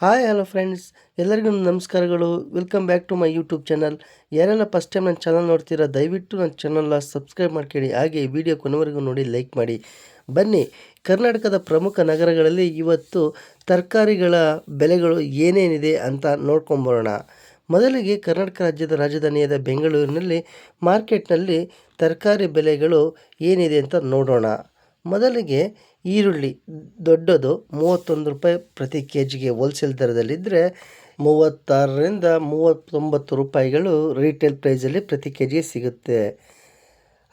Hi, hello friends. ಎಲ್ಲರಿಗೂ ನಮಸ್ಕಾರಗಳು. Welcome back to my YouTube channel ಯಾರೆಲ್ಲ ಫಸ್ಟ್ ಟೈಮ್ ನನ್ನ ಚಾನಲ್ ನೋಡ್ತೀರಾ, ದಯವಿಟ್ಟು ನನ್ನ ಚಾನಲ್ನ ಸಬ್ಸ್ಕ್ರೈಬ್ ಮಾಡ್ಕೊಳ್ಳಿ. ಹಾಗೆ ಈ ವಿಡಿಯೋ ಕೊನೆವರೆಗೂ ನೋಡಿ ಲೈಕ್ ಮಾಡಿ. ಬನ್ನಿ, ಕರ್ನಾಟಕದ ಪ್ರಮುಖ ನಗರಗಳಲ್ಲಿ ಇವತ್ತು ತರಕಾರಿಗಳ ಬೆಲೆಗಳು ಏನೇನಿದೆ ಅಂತ ನೋಡ್ಕೊಂಬರೋಣ ಮೊದಲಿಗೆ ಕರ್ನಾಟಕ ರಾಜ್ಯದ ರಾಜಧಾನಿಯಾದ ಬೆಂಗಳೂರಿನಲ್ಲಿ ಮಾರ್ಕೆಟ್ನಲ್ಲಿ ತರಕಾರಿ ಬೆಲೆಗಳು ಏನಿದೆ ಅಂತ ನೋಡೋಣ. ಮೊದಲಿಗೆ ಈರುಳ್ಳಿ ದೊಡ್ಡದು ಮೂವತ್ತೊಂದು ರೂಪಾಯಿ ಪ್ರತಿ ಕೆ ಜಿಗೆ ಹೋಲ್ಸೇಲ್ ದರದಲ್ಲಿದ್ದರೆ ಮೂವತ್ತಾರರಿಂದ ಮೂವತ್ತೊಂಬತ್ತು ರೂಪಾಯಿಗಳು ರೀಟೇಲ್ ಪ್ರೈಸಲ್ಲಿ ಪ್ರತಿ ಕೆ ಜಿಗೆ ಸಿಗುತ್ತೆ.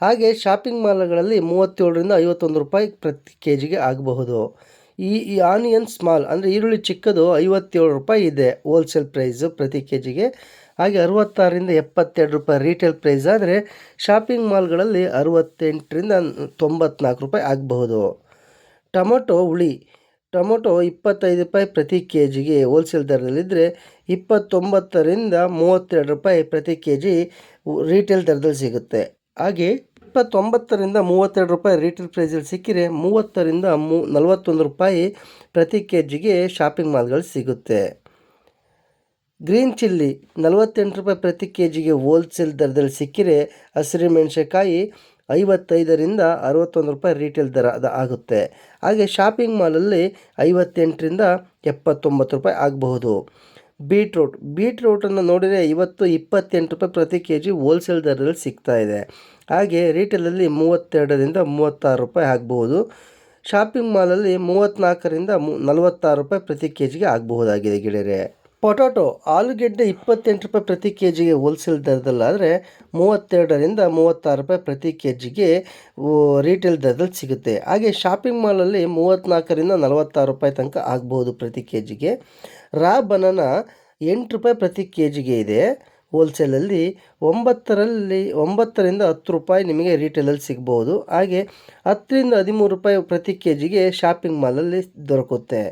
ಹಾಗೆ ಶಾಪಿಂಗ್ ಮಾಲ್ಗಳಲ್ಲಿ ಮೂವತ್ತೇಳರಿಂದ ಐವತ್ತೊಂದು ರೂಪಾಯಿ ಪ್ರತಿ ಕೆ ಜಿಗೆ ಆಗಬಹುದು. ಈ ಈ ಆನಿಯನ್ ಸ್ಮಾಲ್ ಅಂದರೆ ಈರುಳ್ಳಿ ಚಿಕ್ಕದು ಐವತ್ತೇಳು ರೂಪಾಯಿ ಇದೆ ಹೋಲ್ಸೇಲ್ ಪ್ರೈಸು ಪ್ರತಿ ಕೆ ಜಿಗೆ ಹಾಗೆ ಅರುವತ್ತಾರರಿಂದ ಎಪ್ಪತ್ತೆರಡು ರೂಪಾಯಿ ರೀಟೇಲ್ ಪ್ರೈಸ್ ಆದರೆ ಶಾಪಿಂಗ್ ಮಾಲ್ಗಳಲ್ಲಿ ಅರುವತ್ತೆಂಟರಿಂದ ತೊಂಬತ್ನಾಲ್ಕು ರೂಪಾಯಿ ಆಗಬಹುದು. ಟೊಮೊಟೊ ಹುಳಿ. ಟೊಮೊಟೊ ಇಪ್ಪತ್ತೈದು ರೂಪಾಯಿ ಪ್ರತಿ ಕೆ ಜಿಗೆ ಹೋಲ್ಸೇಲ್ ದರದಲ್ಲಿದ್ದರೆ ಇಪ್ಪತ್ತೊಂಬತ್ತರಿಂದ ಮೂವತ್ತೆರಡು ರೂಪಾಯಿ ಪ್ರತಿ ಕೆ ಜಿ ರೀಟೇಲ್ ದರದಲ್ಲಿ ಸಿಗುತ್ತೆ. ಹಾಗೆ ಇಪ್ಪತ್ತೊಂಬತ್ತರಿಂದ ಮೂವತ್ತೆರಡು ರೂಪಾಯಿ ರೀಟೇಲ್ ಪ್ರೈಸಲ್ಲಿ ಸಿಕ್ಕಿರೆ ಮೂವತ್ತರಿಂದ ಮೂ, ನಲವತ್ತೊಂದು ರೂಪಾಯಿ ಪ್ರತಿ ಕೆ ಜಿಗೆ ಶಾಪಿಂಗ್ ಮಾಲ್ಗಳು ಸಿಗುತ್ತೆ. ಗ್ರೀನ್ ಚಿಲ್ಲಿ ನಲವತ್ತೆಂಟು ರೂಪಾಯಿ ಪ್ರತಿ ಕೆ ಜಿಗೆ ಹೋಲ್ಸೇಲ್ ದರದಲ್ಲಿ ಸಿಕ್ಕಿರೆ ಹಸಿರು ಮೆಣಸಿನಕಾಯಿ ಐವತ್ತೈದರಿಂದ ಅರವತ್ತೊಂದು ರೂಪಾಯಿ ರೀಟೇಲ್ ದರ ಅದು ಆಗುತ್ತೆ. ಹಾಗೆ ಶಾಪಿಂಗ್ ಮಾಲಲ್ಲಿ ಐವತ್ತೆಂಟರಿಂದ ಎಪ್ಪತ್ತೊಂಬತ್ತು ರೂಪಾಯಿ ಆಗಬಹುದು. ಬೀಟ್ರೂಟ್ ಬೀಟ್ರೂಟನ್ನು ನೋಡಿದರೆ ಇವತ್ತು ಇಪ್ಪತ್ತೆಂಟು ರೂಪಾಯಿ ಪ್ರತಿ ಕೆ ಜಿ ಹೋಲ್ಸೇಲ್ ದರದಲ್ಲಿ ಸಿಗ್ತಾ ಇದೆ. ಹಾಗೆ ರೀಟೇಲಲ್ಲಿ ಮೂವತ್ತೆರಡರಿಂದ ಮೂವತ್ತಾರು ರೂಪಾಯಿ ಆಗಬಹುದು. ಶಾಪಿಂಗ್ ಮಾಲಲ್ಲಿ ಮೂವತ್ತ್ನಾಲ್ಕರಿಂದ ಮು ನಲವತ್ತಾರು ರೂಪಾಯಿ ಪ್ರತಿ ಕೆ ಜಿಗೆ ಆಗಬಹುದಾಗಿದೆ ಗೆಳೆಯರೆ. ಪೊಟೊಟೊ ಆಲೂಗೆಡ್ಡೆ ಇಪ್ಪತ್ತೆಂಟು ರೂಪಾಯಿ ಪ್ರತಿ ಕೆ ಜಿಗೆ ಹೋಲ್ಸೇಲ್ ದರದಲ್ಲಾದರೆ ಮೂವತ್ತೆರಡರಿಂದ ಮೂವತ್ತಾರು ರೂಪಾಯಿ ಪ್ರತಿ ಕೆ ಜಿಗೆ ರೀಟೇಲ್ ದರದಲ್ಲಿ ಸಿಗುತ್ತೆ. ಹಾಗೆ ಶಾಪಿಂಗ್ ಮಾಲಲ್ಲಿ ಮೂವತ್ತ್ನಾಲ್ಕರಿಂದ ನಲವತ್ತಾರು ರೂಪಾಯಿ ತನಕ ಆಗ್ಬೋದು ಪ್ರತಿ ಕೆ ಜಿಗೆ ರಾ ಬನಾನ ಎಂಟು ರೂಪಾಯಿ ಪ್ರತಿ ಕೆ ಜಿಗೆ ಇದೆ ಹೋಲ್ಸೇಲಲ್ಲಿ ಒಂಬತ್ತರಲ್ಲಿ, ಒಂಬತ್ತರಿಂದ ಹತ್ತು ರೂಪಾಯಿ ನಿಮಗೆ ರೀಟೇಲಲ್ಲಿ ಸಿಗ್ಬೋದು. ಹಾಗೆ ಹತ್ತರಿಂದ ಹದಿಮೂರು ರೂಪಾಯಿ ಪ್ರತಿ ಕೆ ಜಿಗೆ ಶಾಪಿಂಗ್ ಮಾಲಲ್ಲಿ ದೊರಕುತ್ತೆ.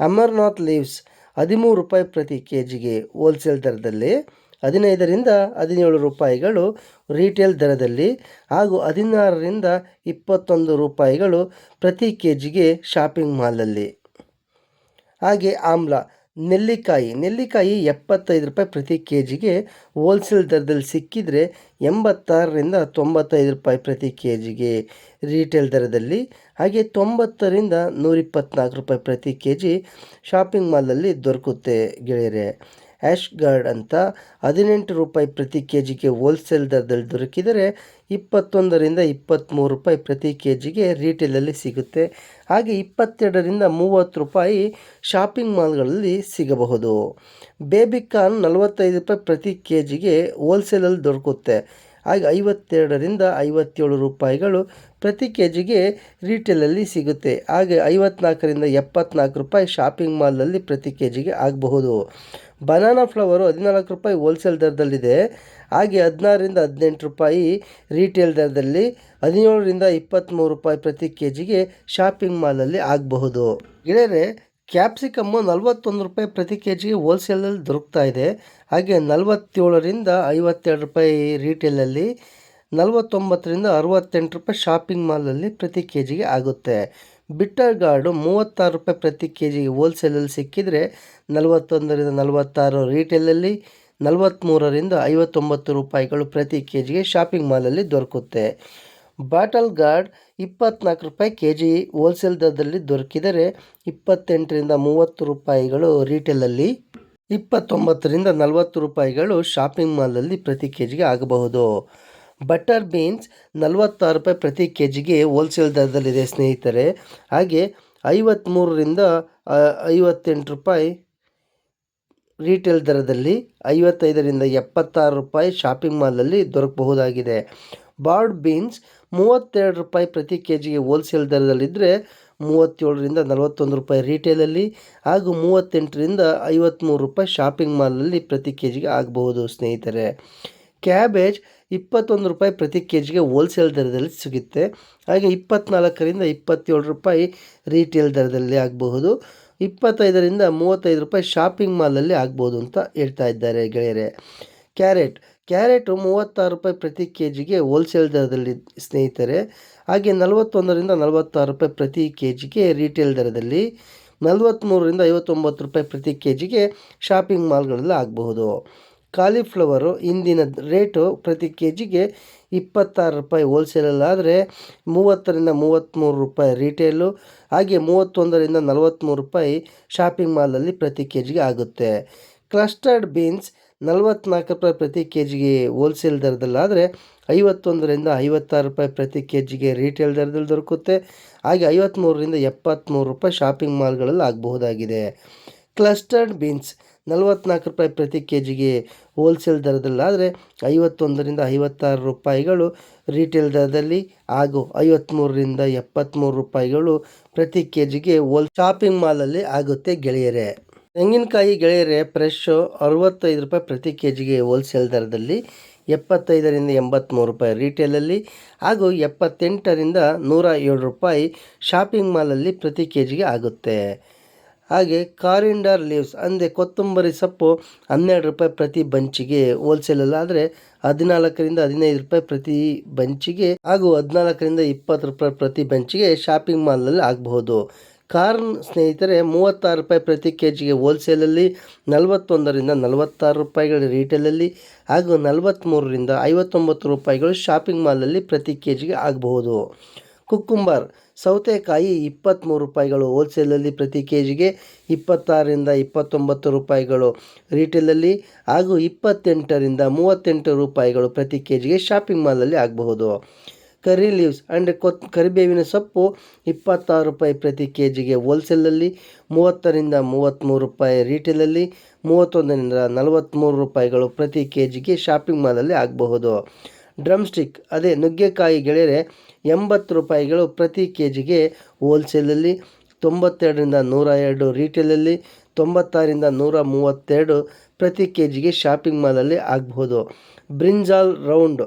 ಅಮರ್ನಾಥ್ ಲೀವ್ಸ್ ಹದಿಮೂರು ರೂಪಾಯಿ ಪ್ರತಿ ಕೆ ಜಿಗೆ ಹೋಲ್ಸೇಲ್ ದರದಲ್ಲಿ, ಹದಿನೈದರಿಂದ ಹದಿನೇಳು ರೂಪಾಯಿಗಳು ರೀಟೇಲ್ ದರದಲ್ಲಿ ಹಾಗೂ ಹದಿನಾರರಿಂದ ಇಪ್ಪತ್ತೊಂದು ರೂಪಾಯಿಗಳು ಪ್ರತಿ ಕೆ ಜಿಗೆ ಶಾಪಿಂಗ್ ಮಾಲಲ್ಲಿ ಹಾಗೆ ಆಮ್ಲ ನೆಲ್ಲಿಕಾಯಿ. ನೆಲ್ಲಿಕಾಯಿ ಎಪ್ಪತ್ತೈದು ರೂಪಾಯಿ ಪ್ರತಿ ಕೆ ಜಿಗೆ ಹೋಲ್ಸೇಲ್ ದರದಲ್ಲಿ ಸಿಕ್ಕಿದರೆ ಎಂಬತ್ತಾರರಿಂದ ತೊಂಬತ್ತೈದು ರೂಪಾಯಿ ಪ್ರತಿ ಕೆ ಜಿಗೆ ರೀಟೇಲ್ ದರದಲ್ಲಿ ಹಾಗೆ ತೊಂಬತ್ತರಿಂದ ನೂರಿಪ್ಪತ್ನಾಲ್ಕು ರೂಪಾಯಿ ಪ್ರತಿ ಕೆ ಜಿ ಶಾಪಿಂಗ್ ಮಾಲಲ್ಲಿ ದೊರಕುತ್ತೆ ಗೆಳೆಯರೆ. ಆ್ಯಶ್ ಗಾರ್ಡ್ ಅಂತ ಹದಿನೆಂಟು ರೂಪಾಯಿ ಪ್ರತಿ ಕೆ ಜಿಗೆ ಹೋಲ್ಸೇಲ್ ದರದಲ್ಲಿ ದೊರಕಿದರೆ ಇಪ್ಪತ್ತೊಂದರಿಂದ ಇಪ್ಪತ್ತ್ಮೂರು ರೂಪಾಯಿ ಪ್ರತಿ ಕೆ ಜಿಗೆ ರೀಟೇಲಲ್ಲಿ ಸಿಗುತ್ತೆ. ಹಾಗೆ ಇಪ್ಪತ್ತೆರಡರಿಂದ ಮೂವತ್ತು ರೂಪಾಯಿ ಶಾಪಿಂಗ್ ಮಾಲ್ಗಳಲ್ಲಿ ಸಿಗಬಹುದು. ಬೇಬಿಕಾನ್ ನಲವತ್ತೈದು ರೂಪಾಯಿ ಪ್ರತಿ ಕೆ ಜಿಗೆ ಹೋಲ್ಸೇಲಲ್ಲಿ ದೊರಕುತ್ತೆ. ಹಾಗೆ ಐವತ್ತೆರಡರಿಂದ ಐವತ್ತೇಳು ರೂಪಾಯಿಗಳು ಪ್ರತಿ ಕೆ ಜಿಗೆ ರೀಟೇಲಲ್ಲಿ ಸಿಗುತ್ತೆ. ಹಾಗೆ ಐವತ್ನಾಲ್ಕರಿಂದ ಎಪ್ಪತ್ನಾಲ್ಕು ರೂಪಾಯಿ ಶಾಪಿಂಗ್ ಮಾಲ್ನಲ್ಲಿ ಪ್ರತಿ ಕೆ ಜಿಗೆ ಆಗಬಹುದು. ಬನಾನಾ ಫ್ಲವರು ಹದಿನಾಲ್ಕು ರೂಪಾಯಿ ಹೋಲ್ಸೇಲ್ ದರದಲ್ಲಿದೆ. ಹಾಗೆ ಹದಿನಾರರಿಂದ ಹದಿನೆಂಟು ರೂಪಾಯಿ ರೀಟೇಲ್ ದರದಲ್ಲಿ ಹದಿನೇಳರಿಂದ ಇಪ್ಪತ್ತ್ಮೂರು ರೂಪಾಯಿ ಪ್ರತಿ ಕೆ ಜಿಗೆ ಶಾಪಿಂಗ್ ಮಾಲಲ್ಲಿ ಆಗಬಹುದು. ಗೆಳೆಯರೆ ಕ್ಯಾಪ್ಸಿಕಮ್ಮು ನಲವತ್ತೊಂದು ರೂಪಾಯಿ ಪ್ರತಿ ಕೆ ಜಿಗೆ ಹೋಲ್ಸೇಲಲ್ಲಿ ದೊರಕ್ತಾ ಇದೆ. ಹಾಗೆ ನಲವತ್ತೇಳರಿಂದ ಐವತ್ತೆರಡು ರೂಪಾಯಿ ರೀಟೇಲಲ್ಲಿ, ನಲವತ್ತೊಂಬತ್ತರಿಂದ ಅರವತ್ತೆಂಟು ರೂಪಾಯಿ ಶಾಪಿಂಗ್ ಮಾಲಲ್ಲಿ ಪ್ರತಿ ಕೆ ಜಿಗೆ ಆಗುತ್ತೆ. ಬಿಟ್ಟರ್ ಗಾರ್ಡು ಮೂವತ್ತಾರು ರೂಪಾಯಿ ಪ್ರತಿ ಕೆ ಜಿಗೆ ಹೋಲ್ಸೇಲಲ್ಲಿ ಸಿಕ್ಕಿದರೆ, ನಲವತ್ತೊಂದರಿಂದ ನಲವತ್ತಾರು ರೀಟೇಲಲ್ಲಿ ನಲವತ್ತ್ಮೂರರಿಂದ ಐವತ್ತೊಂಬತ್ತು ರೂಪಾಯಿಗಳು ಪ್ರತಿ ಕೆ ಜಿಗೆ ಶಾಪಿಂಗ್ ಮಾಲಲ್ಲಿ ದೊರಕುತ್ತೆ. ಬಾಟಲ್ ಗಾರ್ಡ್ ಇಪ್ಪತ್ನಾಲ್ಕು ರೂಪಾಯಿ ಕೆ ಜಿ ಹೋಲ್ಸೇಲ್ ದರದಲ್ಲಿ ದೊರಕಿದರೆ ಇಪ್ಪತ್ತೆಂಟರಿಂದ ಮೂವತ್ತು ರೂಪಾಯಿಗಳು ರೀಟೇಲಲ್ಲಿ ಇಪ್ಪತ್ತೊಂಬತ್ತರಿಂದ ನಲವತ್ತು ರೂಪಾಯಿಗಳು ಶಾಪಿಂಗ್ ಮಾಲಲ್ಲಿ ಪ್ರತಿ ಕೆ ಜಿಗೆ ಆಗಬಹುದು. ಬಟರ್ ಬೀನ್ಸ್ ನಲವತ್ತಾರು ರೂಪಾಯಿ ಪ್ರತಿ ಕೆ ಜಿಗೆ ಹೋಲ್ಸೇಲ್ ದರದಲ್ಲಿದೆ ಸ್ನೇಹಿತರೆ. ಹಾಗೆ ಐವತ್ತ್ಮೂರರಿಂದ ಐವತ್ತೆಂಟು ರೂಪಾಯಿ ರೀಟೇಲ್ ದರದಲ್ಲಿ, ಐವತ್ತೈದರಿಂದ ಎಪ್ಪತ್ತಾರು ರೂಪಾಯಿ ಶಾಪಿಂಗ್ ಮಾಲಲ್ಲಿ ದೊರಕಬಹುದಾಗಿದೆ. ಬಾರ್ಡ್ ಬೀನ್ಸ್ ಮೂವತ್ತೆರಡು ರೂಪಾಯಿ ಪ್ರತಿ ಕೆ ಜಿಗೆ ಹೋಲ್ಸೇಲ್ ದರದಲ್ಲಿದ್ದರೆ ಮೂವತ್ತೇಳರಿಂದ ನಲವತ್ತೊಂದು ರೂಪಾಯಿ ರೀಟೇಲಲ್ಲಿ ಹಾಗೂ ಮೂವತ್ತೆಂಟರಿಂದ ಐವತ್ತ್ಮೂರು ರೂಪಾಯಿ ಶಾಪಿಂಗ್ ಮಾಲ್ನಲ್ಲಿ ಪ್ರತಿ ಕೆ ಜಿಗೆ ಆಗಬಹುದು ಸ್ನೇಹಿತರೆ. ಕ್ಯಾಬೇಜ್ ಇಪ್ಪತ್ತೊಂದು ರೂಪಾಯಿ ಪ್ರತಿ ಕೆ ಜಿಗೆ ಹೋಲ್ಸೇಲ್ ದರದಲ್ಲಿ ಸಿಗುತ್ತೆ. ಹಾಗೆ ಇಪ್ಪತ್ತ್ನಾಲ್ಕರಿಂದ ಇಪ್ಪತ್ತೇಳು ರೂಪಾಯಿ ರೀಟೇಲ್ ದರದಲ್ಲಿ ಆಗಬಹುದು. ಇಪ್ಪತ್ತೈದರಿಂದ ಮೂವತ್ತೈದು ರೂಪಾಯಿ ಶಾಪಿಂಗ್ ಮಾಲಲ್ಲಿ ಆಗ್ಬೋದು ಅಂತ ಹೇಳ್ತಾ ಇದ್ದಾರೆ ಗೆಳೆಯರೆ. ಕ್ಯಾರೆಟ್ ಕ್ಯಾರೆಟು ಮೂವತ್ತಾರು ರೂಪಾಯಿ ಪ್ರತಿ ಕೆ ಜಿಗೆ ಹೋಲ್ಸೇಲ್ ದರದಲ್ಲಿ ಸ್ನೇಹಿತರೆ, ಹಾಗೆ ನಲವತ್ತೊಂದರಿಂದ ನಲವತ್ತಾರು ರೂಪಾಯಿ ಪ್ರತಿ ಕೆ ಜಿಗೆ ರೀಟೇಲ್ ದರದಲ್ಲಿ ನಲವತ್ತ್ಮೂರರಿಂದ ಐವತ್ತೊಂಬತ್ತು ರೂಪಾಯಿ ಪ್ರತಿ ಕೆ ಜಿಗೆ ಶಾಪಿಂಗ್ ಮಾಲ್ಗಳಲ್ಲಿ ಆಗಬಹುದು. ಕಾಲಿಫ್ಲವರು ಇಂದಿನ ರೇಟು ಪ್ರತಿ ಕೆ ಜಿಗೆ ಇಪ್ಪತ್ತಾರು ರೂಪಾಯಿ ಹೋಲ್ಸೇಲಲ್ಲಾದರೆ ಮೂವತ್ತರಿಂದ ಮೂವತ್ತ್ಮೂರು ರೂಪಾಯಿ ರೀಟೇಲು ಹಾಗೆ ಮೂವತ್ತೊಂದರಿಂದ ನಲವತ್ತ್ಮೂರು ರೂಪಾಯಿ ಶಾಪಿಂಗ್ ಮಾಲಲ್ಲಿ ಪ್ರತಿ ಕೆ ಜಿಗೆ ಆಗುತ್ತೆ. ಕ್ಲಸ್ಟರ್ಡ್ ಬೀನ್ಸ್ ನಲವತ್ತ್ನಾಲ್ಕು ರೂಪಾಯಿ ಪ್ರತಿ ಕೆ ಜಿಗೆ ಹೋಲ್ಸೇಲ್ ದರದಲ್ಲಾದರೆ ಐವತ್ತೊಂದರಿಂದ ಐವತ್ತಾರು ರೂಪಾಯಿ ಪ್ರತಿ ಕೆ ಜಿಗೆ ರೀಟೇಲ್ ದರದಲ್ಲಿ ದೊರಕುತ್ತೆ. ಹಾಗೆ ಐವತ್ತ್ಮೂರರಿಂದ ಎಪ್ಪತ್ತ್ಮೂರು ರೂಪಾಯಿ ಶಾಪಿಂಗ್ ಮಾಲ್ಗಳಲ್ಲಿ ಆಗಬಹುದಾಗಿದೆ. ಕ್ಲಸ್ಟರ್ಡ್ ಬೀನ್ಸ್ ನಲವತ್ತ್ನಾಲ್ಕು ರೂಪಾಯಿ ಪ್ರತಿ ಕೆ ಜಿಗೆ ಹೋಲ್ಸೇಲ್ ದರದಲ್ಲಾದರೆ ಐವತ್ತೊಂದರಿಂದ ಐವತ್ತಾರು ರೂಪಾಯಿಗಳು ರೀಟೇಲ್ ದರದಲ್ಲಿ ಹಾಗೂ ಐವತ್ತ್ಮೂರರಿಂದ ಎಪ್ಪತ್ತ್ಮೂರು ರೂಪಾಯಿಗಳು ಪ್ರತಿ ಕೆ ಜಿಗೆ ಹೋಲ್ ಶಾಪಿಂಗ್ ಮಾಲಲ್ಲಿ ಆಗುತ್ತೆ ಗೆಳೆಯರೆ. ತೆಂಗಿನಕಾಯಿ ಗೆಳೆಯರೆ ಫ್ರೆಶ್ಶು ಅರವತ್ತೈದು ರೂಪಾಯಿ ಪ್ರತಿ ಕೆ ಜಿಗೆ ಹೋಲ್ಸೇಲ್ ದರದಲ್ಲಿ, ಎಪ್ಪತ್ತೈದರಿಂದ ಎಂಬತ್ತ್ಮೂರು ರೂಪಾಯಿ ರೀಟೇಲಲ್ಲಿ ಹಾಗೂ ಎಪ್ಪತ್ತೆಂಟರಿಂದ ನೂರ ಏಳು ರೂಪಾಯಿ ಶಾಪಿಂಗ್ ಮಾಲಲ್ಲಿ ಪ್ರತಿ ಕೆ ಜಿಗೆ ಆಗುತ್ತೆ. ಹಾಗೆ ಕಾರಿಂಡರ್ ಲೀವ್ಸ್ ಅಂದರೆ ಕೊತ್ತಂಬರಿ ಸೊಪ್ಪು, ಹನ್ನೆರಡು ರೂಪಾಯಿ ಪ್ರತಿ ಬಂಚಿಗೆ ಹೋಲ್ಸೇಲಲ್ಲಾದರೆ ಹದಿನಾಲ್ಕರಿಂದ ಹದಿನೈದು ರೂಪಾಯಿ ಪ್ರತಿ ಬಂಚಿಗೆ ಹಾಗೂ ಹದಿನಾಲ್ಕರಿಂದ ಇಪ್ಪತ್ತು ರೂಪಾಯಿ ಪ್ರತಿ ಬಂಚಿಗೆ ಶಾಪಿಂಗ್ ಮಾಲಲ್ಲಿ ಆಗಬಹುದು. ಕಾರ್ನ್ ಸ್ನೇಹಿತರೆ, ಮೂವತ್ತಾರು ರೂಪಾಯಿ ಪ್ರತಿ ಕೆ ಜಿಗೆ ಹೋಲ್ಸೇಲಲ್ಲಿ ನಲವತ್ತೊಂದರಿಂದ ನಲವತ್ತಾರು ರೂಪಾಯಿಗಳು ರೀಟೇಲಲ್ಲಿ ಹಾಗೂ ನಲವತ್ತ್ಮೂರರಿಂದ ಐವತ್ತೊಂಬತ್ತು ರೂಪಾಯಿಗಳು ಶಾಪಿಂಗ್ ಮಾಲಲ್ಲಿ ಪ್ರತಿ ಕೆ ಜಿಗೆ ಆಗಬಹುದು. ಕುಕ್ಕುಂಬರ್, ಸೌತೆಕಾಯಿ ಇಪ್ಪತ್ತ್ಮೂರು ರೂಪಾಯಿಗಳು ಹೋಲ್ಸೇಲಲ್ಲಿ ಪ್ರತಿ ಕೆ ಜಿಗೆ ಇಪ್ಪತ್ತಾರರಿಂದ ಇಪ್ಪತ್ತೊಂಬತ್ತು ರೂಪಾಯಿಗಳು ರೀಟೇಲಲ್ಲಿ ಹಾಗೂ ಇಪ್ಪತ್ತೆಂಟರಿಂದ ಮೂವತ್ತೆಂಟು ರೂಪಾಯಿಗಳು ಪ್ರತಿ ಕೆ ಜಿಗೆ ಶಾಪಿಂಗ್ ಮಾಲಲ್ಲಿ ಆಗಬಹುದು. ಕರಿ ಲೀವ್ಸ್ ಆ್ಯಂಡ್ ಕೊತ್, ಕರಿಬೇವಿನ ಸೊಪ್ಪು ಇಪ್ಪತ್ತಾರು ರೂಪಾಯಿ ಪ್ರತಿ ಕೆ ಜಿಗೆ ಹೋಲ್ಸೇಲಲ್ಲಿ ಮೂವತ್ತರಿಂದ ಮೂವತ್ತ್ಮೂರು ರೂಪಾಯಿ ರೀಟೇಲಲ್ಲಿ ಮೂವತ್ತೊಂದರಿಂದ ನಲವತ್ತ್ಮೂರು ರೂಪಾಯಿಗಳು ಪ್ರತಿ ಕೆ ಜಿಗೆ ಶಾಪಿಂಗ್ ಮಾಲಲ್ಲಿ ಆಗಬಹುದು. ಡ್ರಮ್ ಸ್ಟಿಕ್ ಅದೇ ನುಗ್ಗೆಕಾಯಿ ಗೆಳೆಯರೆ, ಎಂಬತ್ತು ರೂಪಾಯಿಗಳು ಪ್ರತಿ ಕೆ ಜಿಗೆ ಹೋಲ್ಸೇಲಲ್ಲಿ ತೊಂಬತ್ತೆರಡರಿಂದ ನೂರ ಎರಡು ರೀಟೇಲಲ್ಲಿ ತೊಂಬತ್ತಾರರಿಂದ ನೂರ ಮೂವತ್ತೆರಡು ಪ್ರತಿ ಕೆ ಜಿಗೆ ಶಾಪಿಂಗ್ ಮಾಲಲ್ಲಿ ಆಗಬಹುದು. Brinjal round.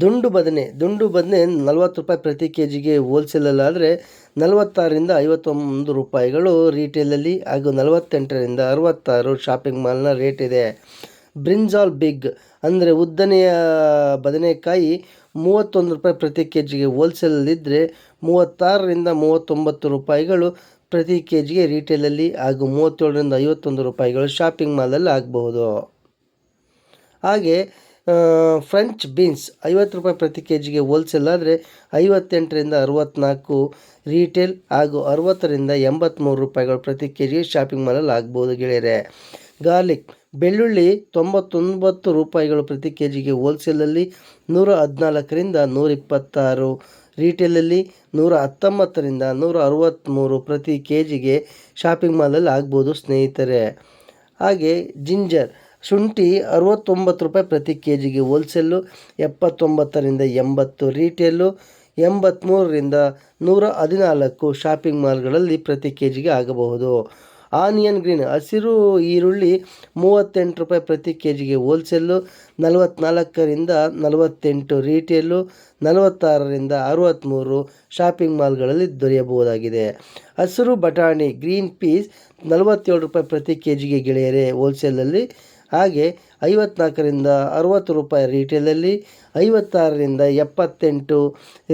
ದುಂಡು ಬದನೆ ದುಂಡು ಬದನೆ ನಲ್ವತ್ತು ರೂಪಾಯಿ ಪ್ರತಿ ಕೆ ಜಿಗೆ ಹೋಲ್ಸೇಲಲ್ಲಾದರೆ ನಲವತ್ತಾರರಿಂದ ಐವತ್ತೊಂದು ರೂಪಾಯಿಗಳು ರೀಟೇಲಲ್ಲಿ ಹಾಗೂ ನಲವತ್ತೆಂಟರಿಂದ ಅರವತ್ತಾರು ಶಾಪಿಂಗ್ ಮಾಲ್ನ ರೇಟ್ ಇದೆ. ಬ್ರಿಂಜಾಲ್ ಬಿಗ್ ಅಂದರೆ ಉದ್ದನೆಯ ಬದನೆಕಾಯಿ ಮೂವತ್ತೊಂದು ರೂಪಾಯಿ ಪ್ರತಿ ಕೆ ಜಿಗೆ ಹೋಲ್ಸೇಲಲ್ಲಿದ್ದರೆ ಮೂವತ್ತಾರರಿಂದ ಮೂವತ್ತೊಂಬತ್ತು ರೂಪಾಯಿಗಳು ಪ್ರತಿ ಕೆ ಜಿಗೆ ರೀಟೇಲಲ್ಲಿ ಹಾಗೂ ಮೂವತ್ತೇಳರಿಂದ ಐವತ್ತೊಂದು ರೂಪಾಯಿಗಳು ಶಾಪಿಂಗ್ ಮಾಲಲ್ಲಿ ಆಗಬಹುದು. ಹಾಗೆ ಫ್ರೆಂಚ್ ಬೀನ್ಸ್ ಐವತ್ತು ರೂಪಾಯಿ ಪ್ರತಿ ಕೆ ಜಿಗೆ ಹೋಲ್ಸೇಲ್ ಆದರೆ ಐವತ್ತೆಂಟರಿಂದ ಅರವತ್ತ್ನಾಲ್ಕು ರೀಟೇಲ್ ಹಾಗೂ ಅರವತ್ತರಿಂದ ಎಂಬತ್ತ್ಮೂರು ರೂಪಾಯಿಗಳು ಪ್ರತಿ ಕೆ ಜಿಗೆ ಶಾಪಿಂಗ್ ಮಾಲಲ್ಲಿ ಆಗ್ಬೋದು ಗೆಳೆಯರೆ. ಗಾರ್ಲಿಕ್ ಬೆಳ್ಳುಳ್ಳಿ ತೊಂಬತ್ತೊಂಬತ್ತು ರೂಪಾಯಿಗಳು ಪ್ರತಿ ಕೆ ಜಿಗೆ ಹೋಲ್ಸೇಲಲ್ಲಿ ನೂರ ಹದಿನಾಲ್ಕರಿಂದ ನೂರ ಇಪ್ಪತ್ತಾರು ರೀಟೇಲಲ್ಲಿ ನೂರ ಹತ್ತೊಂಬತ್ತರಿಂದ ನೂರ ಅರವತ್ತ್ಮೂರು ಪ್ರತಿ ಕೆ ಜಿಗೆ ಶಾಪಿಂಗ್ ಮಾಲಲ್ಲಿ ಆಗ್ಬೋದು ಸ್ನೇಹಿತರೆ. ಹಾಗೆ ಜಿಂಜರ್ ಶುಂಠಿ ಅರವತ್ತೊಂಬತ್ತು ರೂಪಾಯಿ ಪ್ರತಿ ಕೆ ಜಿಗೆ ಹೋಲ್ಸೇಲು ಎಪ್ಪತ್ತೊಂಬತ್ತರಿಂದ ಎಂಬತ್ತು ರೀಟೇಲು ಎಂಬತ್ತ್ಮೂರರಿಂದ ನೂರ ಹದಿನಾಲ್ಕು ಶಾಪಿಂಗ್ ಮಾಲ್ಗಳಲ್ಲಿ ಪ್ರತಿ ಕೆ ಜಿಗೆ ಆಗಬಹುದು. ಆನಿಯನ್ ಗ್ರೀನ್ ಹಸಿರು ಈರುಳ್ಳಿ ಮೂವತ್ತೆಂಟು ರೂಪಾಯಿ ಪ್ರತಿ ಕೆ ಜಿಗೆ ಹೋಲ್ಸೇಲು ನಲವತ್ತ್ನಾಲ್ಕರಿಂದ ನಲವತ್ತೆಂಟು ರೀಟೇಲು ನಲವತ್ತಾರರಿಂದ ಅರವತ್ತ್ಮೂರು ಶಾಪಿಂಗ್ ಮಾಲ್ಗಳಲ್ಲಿ ದೊರೆಯಬಹುದಾಗಿದೆ. ಹಸಿರು ಬಟಾಣಿ ಗ್ರೀನ್ ಪೀಸ್ ನಲವತ್ತೇಳು ರೂಪಾಯಿ ಪ್ರತಿ ಕೆ ಜಿಗೆ ಗೆಳೆಯರೆ ಹೋಲ್ಸೇಲಲ್ಲಿ ಹಾಗೆ ಐವತ್ನಾಲ್ಕರಿಂದ ಅರುವತ್ತು ರೂಪಾಯಿ ರೀಟೇಲಲ್ಲಿ ಐವತ್ತಾರರಿಂದ ಎಪ್ಪತ್ತೆಂಟು